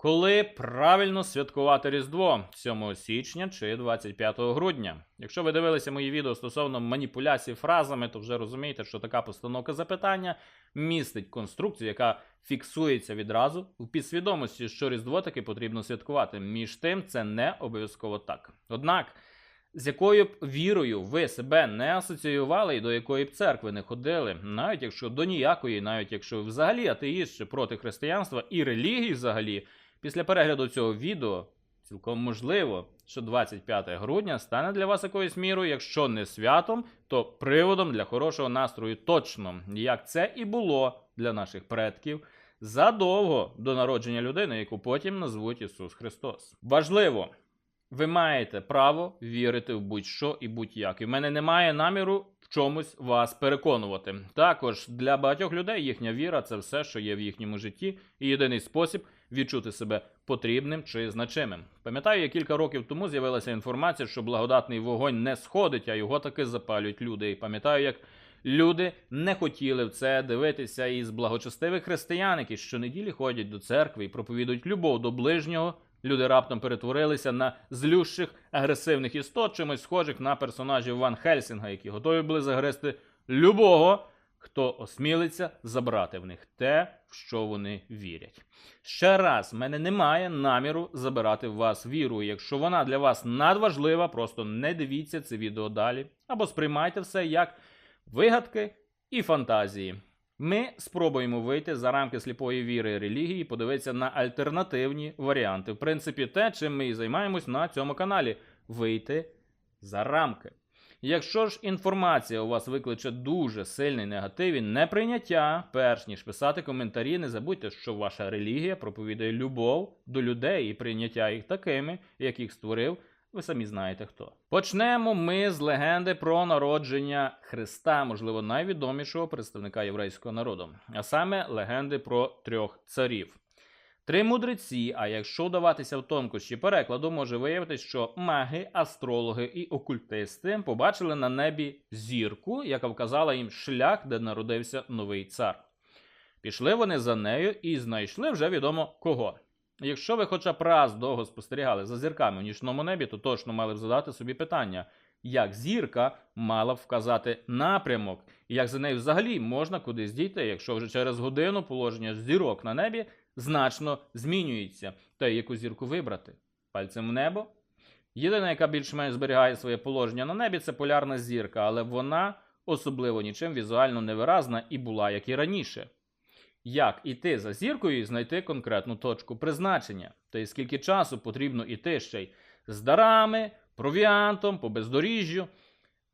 Коли правильно святкувати Різдво 7 січня чи 25 грудня? Якщо ви дивилися мої відео стосовно маніпуляцій фразами, то вже розумієте, що така постановка запитання містить конструкцію, яка фіксується відразу в підсвідомості, що Різдво таки потрібно святкувати. Між тим, це не обов'язково так. Однак, з якою б вірою ви себе не асоціювали і до якої б церкви не ходили, навіть якщо до ніякої, навіть якщо взагалі атеїст чи проти християнства і релігії взагалі, після перегляду цього відео цілком можливо, що 25 грудня стане для вас якоюсь мірою, якщо не святом, то приводом для хорошого настрою точно, як це і було для наших предків задовго до народження людини, яку потім назвуть Ісус Христос. Важливо. Ви маєте право вірити в будь-що і будь-як. І в мене немає наміру в чомусь вас переконувати. Також для багатьох людей їхня віра це все, що є в їхньому житті, і єдиний спосіб відчути себе потрібним чи значимим. Пам'ятаю, я кілька років тому з'явилася інформація, що благодатний вогонь не сходить, а його таки запалюють люди. І пам'ятаю, як люди не хотіли в це дивитися із благочестивих християн, які щонеділі ходять до церкви і проповідують любов до ближнього. Люди раптом перетворилися на злющих агресивних істот, чимось схожих на персонажів Ван Хельсінга, які готові були загрести любого, хто осмілиться забрати в них те, в що вони вірять. Ще раз, в мене немає наміру забирати в вас віру. Якщо вона для вас надважлива, просто не дивіться це відео далі, або сприймайте все як вигадки і фантазії. Ми спробуємо вийти за рамки сліпої віри релігії, подивитися на альтернативні варіанти. В принципі, те, чим ми і займаємось на цьому каналі вийти за рамки. Якщо ж інформація у вас викличе дуже сильний негатив і неприйняття, перш ніж писати коментарі, не забудьте, що ваша релігія проповідує любов до людей і прийняття їх такими, яких створив ви самі знаєте хто. Почнемо ми з легенди про народження Христа, можливо, найвідомішого представника єврейського народу, а саме легенди про трьох царів. Три мудреці, а якщо вдаватися в тонкощі перекладу, може виявитися, що маги, астрологи і окультисти побачили на небі зірку, яка вказала їм шлях, де народився новий цар. Пішли вони за нею і знайшли вже відомо кого. Якщо ви хоча б раз довго спостерігали за зірками в нічному небі, то точно мали б задати собі питання, як зірка мала б вказати напрямок, і як за нею взагалі можна кудись дійти, якщо вже через годину положення зірок на небі значно змінюється, й яку зірку вибрати? Пальцем в небо? Єдина, яка більш-менш зберігає своє положення на небі, це полярна зірка, але вона особливо нічим візуально невиразна і була, як і раніше як іти за зіркою і знайти конкретну точку призначення, та й скільки часу потрібно іти ще й з дарами, провіантом, по бездоріжжю.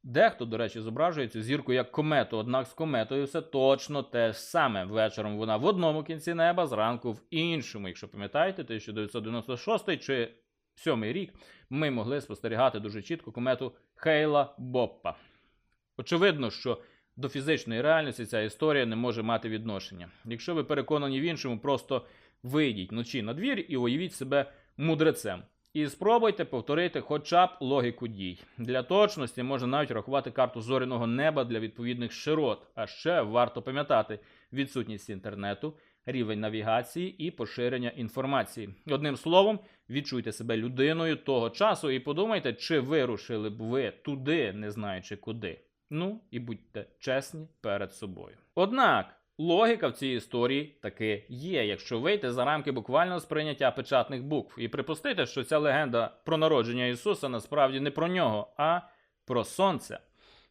Дехто, до речі, зображує цю зірку як комету, однак з кометою все точно те ж саме. Вечором вона в одному кінці неба, зранку в іншому. Якщо пам'ятаєте, 1996 чи 7 рік ми могли спостерігати дуже чітко комету Хейла Боппа. Очевидно, що до фізичної реальності ця історія не може мати відношення. Якщо ви переконані в іншому, просто вийдіть вночі на двір і уявіть себе мудрецем. І спробуйте повторити хоча б логіку дій. Для точності можна навіть рахувати карту зоряного неба для відповідних широт. А ще варто пам'ятати відсутність інтернету, рівень навігації і поширення інформації. Одним словом, відчуйте себе людиною того часу і подумайте, чи вирушили б ви туди, не знаючи куди. Ну і будьте чесні перед собою. Однак логіка в цій історії таки є, якщо вийти за рамки буквального сприйняття печатних букв і припустити, що ця легенда про народження Ісуса насправді не про нього, а про сонце.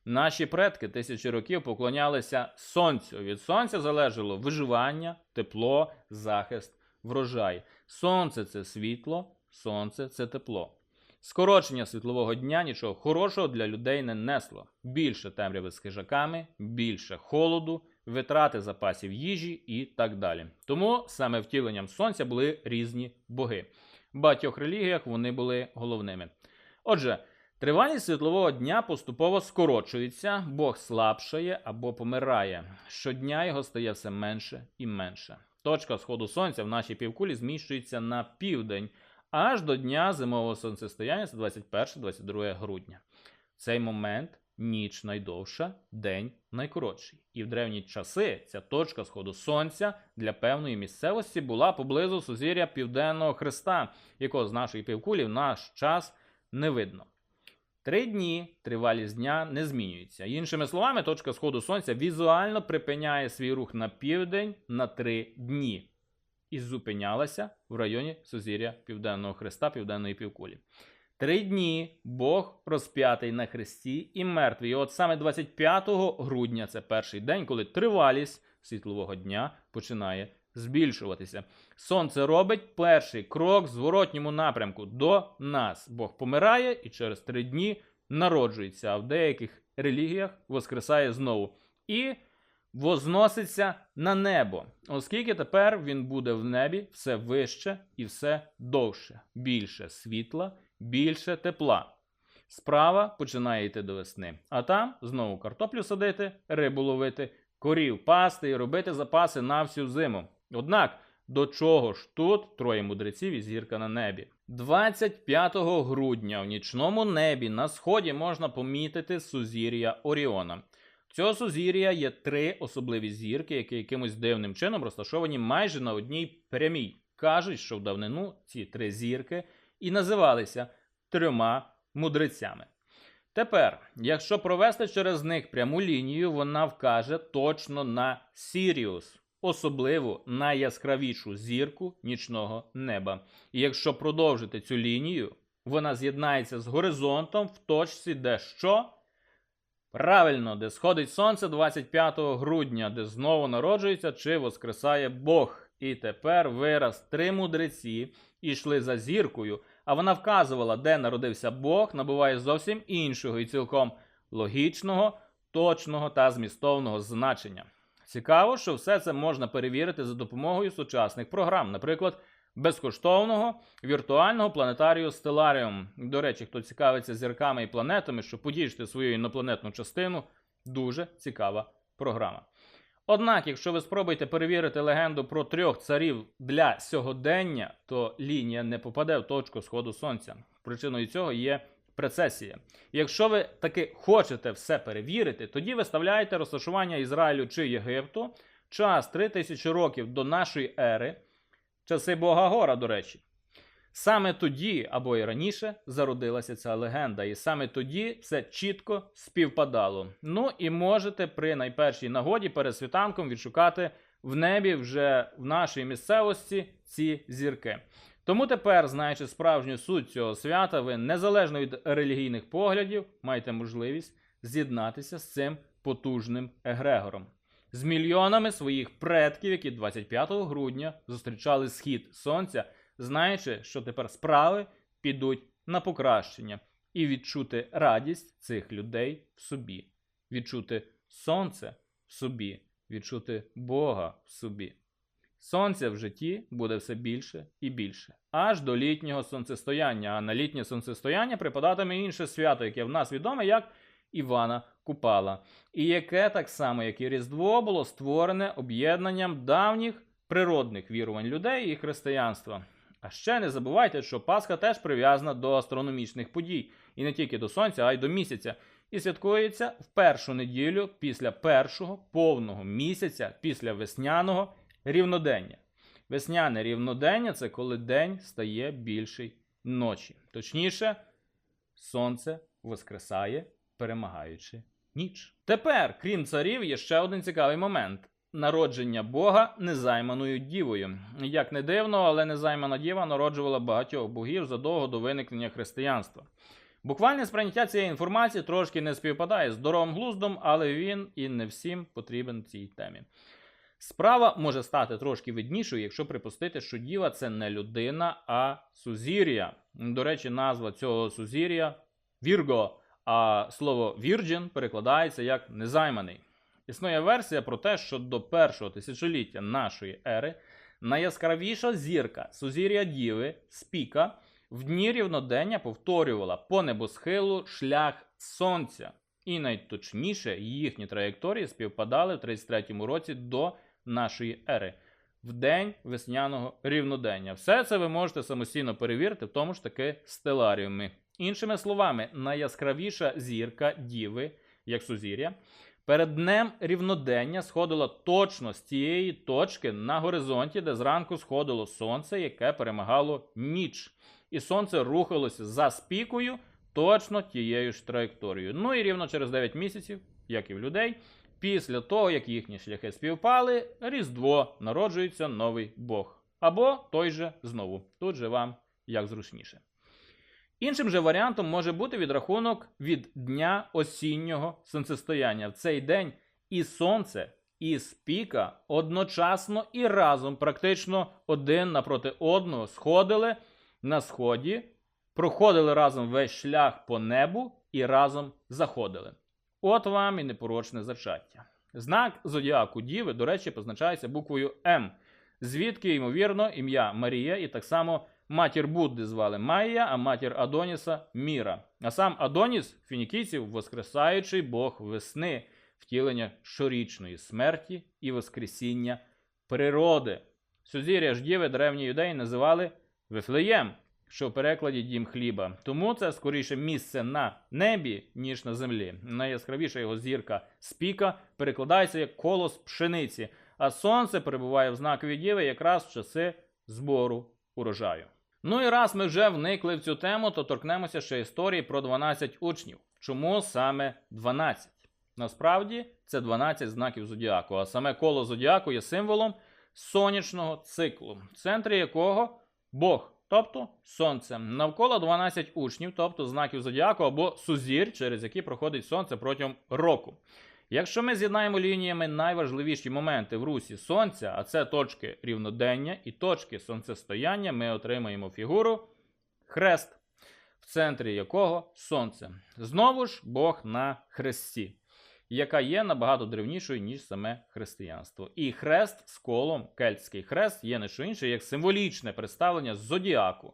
Наші предки тисячі років поклонялися сонцю. Від сонця залежало виживання, тепло, захист, врожай. Сонце це світло, сонце це тепло. Скорочення світлового дня нічого хорошого для людей не несло. Більше темряви з хижаками, більше холоду, витрати запасів їжі і так далі. Тому саме втіленням сонця були різні боги. В багатьох релігіях вони були головними. Отже, тривалість світлового дня поступово скорочується, Бог слабшає або помирає. Щодня його стає все менше і менше. Точка сходу сонця в нашій півкулі зміщується на південь аж до дня зимового сонцестояння, це 21-22 грудня. Цей момент ніч найдовша, день найкоротший. І в древні часи ця точка сходу сонця для певної місцевості була поблизу сузір'я Південного Хреста, якого з нашої півкулі в наш час не видно. Три дні тривалість дня не змінюється. Іншими словами, точка сходу сонця візуально припиняє свій рух на південь на три дні і зупинялася в районі сузір'я Південного Хреста Південної півкулі. Три дні Бог розп'ятий на хресті і мертвий. І от саме 25 грудня це перший день, коли тривалість світлового дня починає збільшуватися. Сонце робить перший крок в зворотньому напрямку до нас. Бог помирає і через три дні народжується, а в деяких релігіях воскресає знову. І возноситься на небо, оскільки тепер він буде в небі все вище і все довше, більше світла, більше тепла. Справа починає йти до весни, а там знову картоплю садити, рибу ловити, корів пасти і робити запаси на всю зиму. Однак до чого ж тут троє мудреців і зірка на небі? 25 грудня в нічному небі на сході можна помітити сузір'я Оріона. Цього сузір'я є три особливі зірки, які якимось дивним чином розташовані майже на одній прямій. Кажуть, що в давнину ці три зірки і називалися трьома мудрецями. Тепер, якщо провести через них пряму лінію, вона вкаже точно на Сіріус, особливу найяскравішу зірку нічного неба. І якщо продовжити цю лінію, вона з'єднається з горизонтом в точці, де що? Правильно, де сходить сонце 25 грудня, де знову народжується чи воскресає Бог. І тепер вираз три мудреці йшли за зіркою, а вона вказувала, де народився Бог, набуває зовсім іншого і цілком логічного, точного та змістовного значення. Цікаво, що все це можна перевірити за допомогою сучасних програм, наприклад, безкоштовного віртуального планетарію Stellarium. До речі, хто цікавиться зірками і планетами, щоб подіжити свою інопланетну частину, дуже цікава програма. Однак, якщо ви спробуєте перевірити легенду про трьох царів для сьогодення, то лінія не попаде в точку сходу сонця. Причиною цього є прецесія. Якщо ви таки хочете все перевірити, тоді виставляєте розташування Ізраїлю чи Єгипту, час 3000 років до нашої ери, часи Бога Гора, до речі. Саме тоді, або й раніше, зародилася ця легенда, і саме тоді це чітко співпадало. Ну і можете при найпершій нагоді перед світанком відшукати в небі вже в нашій місцевості ці зірки. Тому тепер, знаючи справжню суть цього свята, ви незалежно від релігійних поглядів маєте можливість з'єднатися з цим потужним егрегором. З мільйонами своїх предків, які 25 грудня зустрічали схід сонця, знаючи, що тепер справи підуть на покращення, і відчути радість цих людей в собі, відчути сонце в собі, відчути Бога в собі. Сонця в житті буде все більше і більше, аж до літнього сонцестояння. А на літнє сонцестояння припадатиме інше свято, яке в нас відоме як Івана Купала, і яке так само, як і Різдво, було створене об'єднанням давніх природних вірувань людей і християнства. А ще не забувайте, що Пасха теж прив'язана до астрономічних подій, і не тільки до сонця, а й до місяця, і святкується в першу неділю після першого повного місяця після весняного рівнодення. Весняне рівнодення це коли день стає більший ночі. Точніше, сонце воскресає, перемагаючи ніч. Тепер, крім царів, є ще один цікавий момент. Народження Бога незайманою дівою. Як не дивно, але незаймана діва народжувала багатьох богів задовго до виникнення християнства. Буквальне сприйняття цієї інформації трошки не співпадає з здоровим глуздом, але він і не всім потрібен цій темі. Справа може стати трошки виднішою, якщо припустити, що діва це не людина, а сузір'я. До речі, назва цього сузір'я Вірго, а слово Virgin перекладається як незайманий. Існує версія про те, що до першого тисячоліття нашої ери найяскравіша зірка сузір'я Діви Спіка в дні рівнодення повторювала по небосхилу шлях сонця, і найточніше їхні траєкторії співпадали в 33-му році до нашої ери. В день весняного рівнодення. Все це ви можете самостійно перевірити, в тому ж таки стеларіумі. Іншими словами, найяскравіша зірка Діви як сузір'я, перед днем рівнодення сходило точно з тієї точки на горизонті, де зранку сходило сонце, яке перемагало ніч. І сонце рухалося за спікою точно тією ж траєкторією. Ну і рівно через 9 місяців, як і в людей, після того, як їхні шляхи співпали, Різдво народжується новий Бог. Або той же знову. Тут же вам як зручніше. Іншим же варіантом може бути відрахунок від дня осіннього сонцестояння. В цей день і сонце, і спіка одночасно і разом, практично один напроти одного, сходили на сході, проходили разом весь шлях по небу і разом заходили. От вам і непорочне зачаття. Знак зодіаку Діви, до речі, позначається буквою М, звідки, ймовірно, ім'я Марія і так само матір Будди звали Майя, а матір Адоніса Міра. А сам Адоніс фінікійців воскресаючий Бог весни, втілення щорічної смерті і воскресіння природи. Сузір'я ж Діви древні юдеї називали Вифлеєм, що в перекладі дім хліба. Тому це скоріше місце на небі, ніж на землі. Найяскравіша його зірка спіка перекладається як колос пшениці, а сонце перебуває в знакові діви якраз в часи збору урожаю. Ну і раз ми вже вникли в цю тему, то торкнемося ще історії про 12 учнів. Чому саме 12? Насправді це 12 знаків зодіаку, а саме коло зодіаку є символом сонячного циклу, в центрі якого Бог, тобто сонце. Навколо 12 учнів, тобто знаків зодіаку або сузір, через які проходить сонце протягом року. Якщо ми з'єднаємо лініями найважливіші моменти в русі сонця, а це точки рівнодення і точки сонцестояння, ми отримаємо фігуру хрест, в центрі якого сонце. Знову ж Бог на хресті, яка є набагато древнішою, ніж саме християнство. І хрест з колом, кельтський хрест, є не що інше, як символічне представлення зодіаку.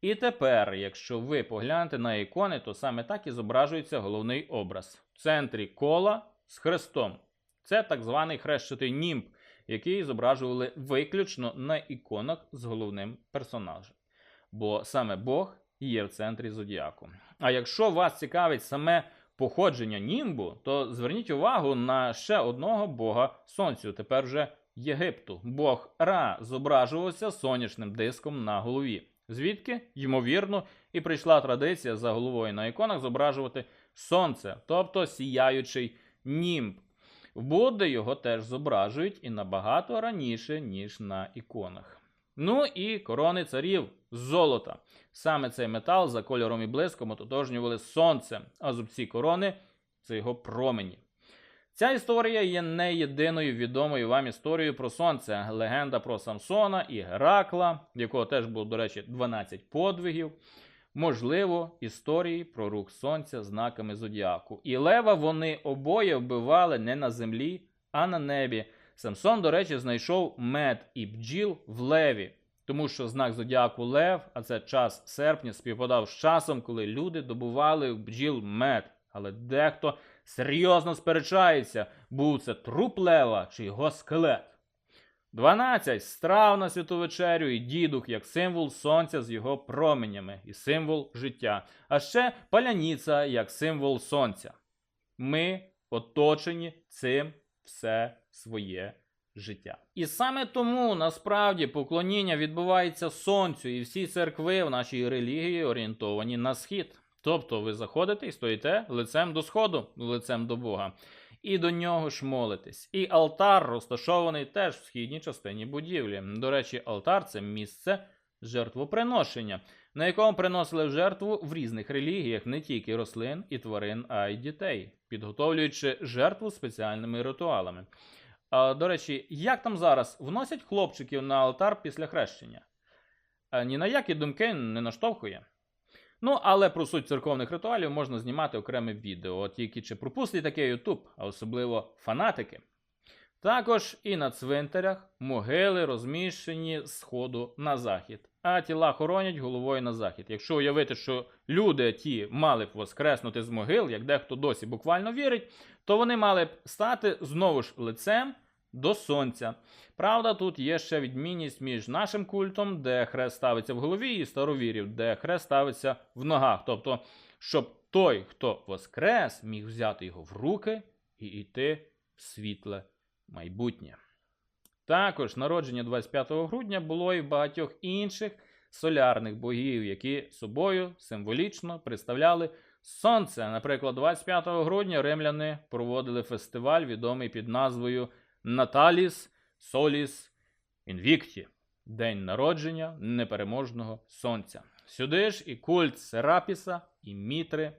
І тепер, якщо ви поглянете на ікони, то саме так і зображується головний образ. В центрі кола з хрестом. Це так званий хрещатий німб, який зображували виключно на іконах з головним персонажем. Бо саме Бог є в центрі зодіаку. А якщо вас цікавить саме походження німбу, то зверніть увагу на ще одного бога сонцю, тепер вже Єгипту. Бог Ра зображувався сонячним диском на голові. Звідки, ймовірно, і прийшла традиція за головою на іконах зображувати сонце, тобто сіяючий німб. В Будди його теж зображують і набагато раніше, ніж на іконах. Ну і корони царів золота. Саме цей метал за кольором і блиском ототожнювали з сонцем, а зубці корони це його промені. Ця історія є не єдиною відомою вам історією про сонце. Легенда про Самсона і Геракла, в якого теж було, до речі, 12 подвигів. Можливо, історії про рух сонця знаками зодіаку. І лева вони обоє вбивали не на землі, а на небі. Самсон, до речі, знайшов мед і бджіл в леві, тому що знак зодіаку Лев, а це час серпня, співпадав з часом, коли люди добували в бджіл мед. Але дехто серйозно сперечається, був це труп лева чи його скелет. 12. Страв на святу вечерю і дідух як символ сонця з його променями і символ життя. А ще паляніця як символ сонця. Ми оточені цим все своє життя. І саме тому насправді поклоніння відбувається сонцю, і всі церкви в нашій релігії орієнтовані на схід. Тобто ви заходите і стоїте лицем до сходу, лицем до Бога і до нього ж молитесь. І алтар розташований теж в східній частині будівлі. До речі, алтар це місце жертвоприношення, на якому приносили в жертву в різних релігіях не тільки рослин і тварин, а й дітей, підготовлюючи жертву спеціальними ритуалами. А, До речі, як там зараз вносять хлопчиків на алтар після хрещення? А, ні на які думки не наштовхує. Ну, але про суть церковних ритуалів можна знімати окреме відео, тільки чи пропустить таке YouTube, а особливо фанатики. Також і на цвинтарях могили розміщені з сходу на захід, а тіла хоронять головою на захід. Якщо уявити, що люди ті мали б воскреснути з могил, як дехто досі буквально вірить, то вони мали б стати знову ж лицем до сонця. Правда, тут є ще відмінність між нашим культом, де хрест ставиться в голові, і старовірів, де хрест ставиться в ногах. Тобто, щоб той, хто воскрес, міг взяти його в руки і йти в світле майбутнє. Також народження 25 грудня було і в багатьох інших солярних богів, які собою символічно представляли сонце. Наприклад, 25 грудня римляни проводили фестиваль, відомий під назвою Наталіс Соліс Інвікті День народження непереможного сонця. Сюди ж і культ Серапіса, і Мітри.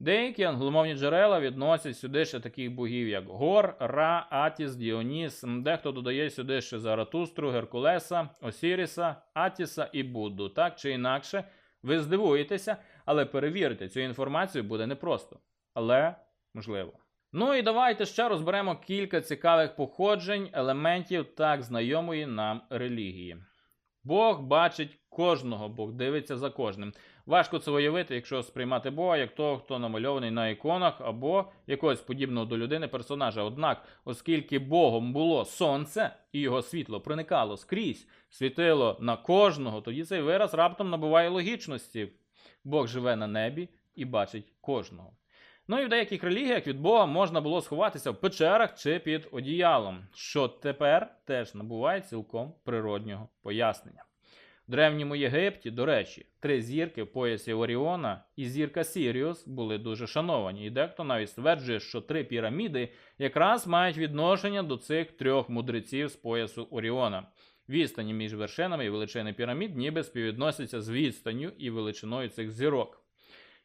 Деякі англомовні джерела відносять сюди ще таких богів, як Гор, Ра, Атіс, Діоніс. Дехто додає сюди ще Заратустру, Геркулеса, Осіріса, Атіса і Будду. Так чи інакше, ви здивуєтеся, але перевірити цю інформацію буде непросто. Але можливо. Ну і давайте ще розберемо кілька цікавих походжень, елементів так знайомої нам релігії. Бог бачить кожного, Бог дивиться за кожним. Важко це уявити, якщо сприймати Бога як того, хто намальований на іконах або якогось подібного до людини персонажа. Однак, оскільки Богом було сонце і його світло проникало скрізь, світило на кожного, тоді цей вираз раптом набуває логічності. Бог живе на небі і бачить кожного. Ну і в деяких релігіях від Бога можна було сховатися в печерах чи під одіялом, що тепер теж набуває цілком природнього пояснення. В древньому Єгипті, до речі, три зірки в поясі Оріона і зірка Сіріус були дуже шановані, і дехто навіть стверджує, що три піраміди якраз мають відношення до цих трьох мудреців з поясу Оріона. Відстані між вершинами і величини пірамід ніби співвідносяться з відстанню і величиною цих зірок.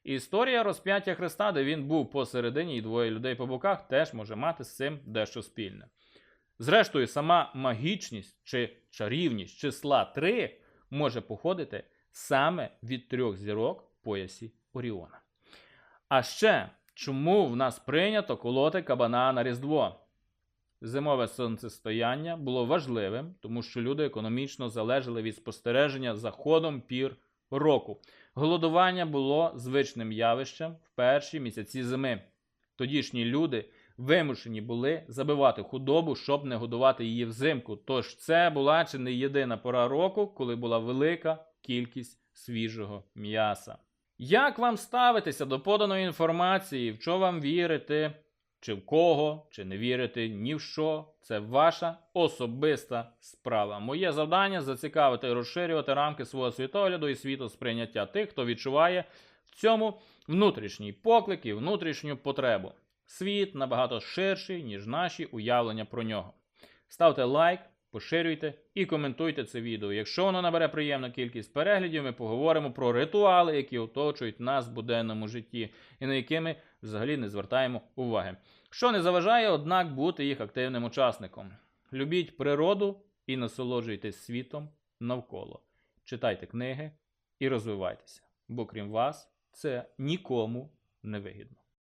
Історія розп'яття Христа, де він був посередині і двоє людей по боках, теж може мати з цим дещо спільне. Зрештою, сама магічність чи чарівність числа 3 може походити саме від трьох зірок в поясі Оріона. А ще, чому в нас прийнято колоти кабана на Різдво? Зимове сонцестояння було важливим, тому що люди економічно залежали від спостереження за ходом пір року. Голодування було звичним явищем в перші місяці зими. Тодішні люди вимушені були забивати худобу, щоб не годувати її взимку. Тож це була чи не єдина пора року, коли була велика кількість свіжого м'яса. Як вам ставитися до поданої інформації, в що вам вірити, чи в кого, чи не вірити ні в що, це ваша особиста справа. Моє завдання зацікавити і розширювати рамки свого світогляду і світосприйняття тих, хто відчуває в цьому внутрішній поклик і внутрішню потребу. Світ набагато ширший, ніж наші уявлення про нього. Ставте лайк, поширюйте і коментуйте це відео. Якщо воно набере приємну кількість переглядів, ми поговоримо про ритуали, які оточують нас в буденному житті, і на які ми взагалі не звертаємо уваги. Що не заважає, однак, бути їх активним учасником. Любіть природу і насолоджуйтесь світом навколо. Читайте книги і розвивайтеся, бо крім вас, це нікому не вигідно.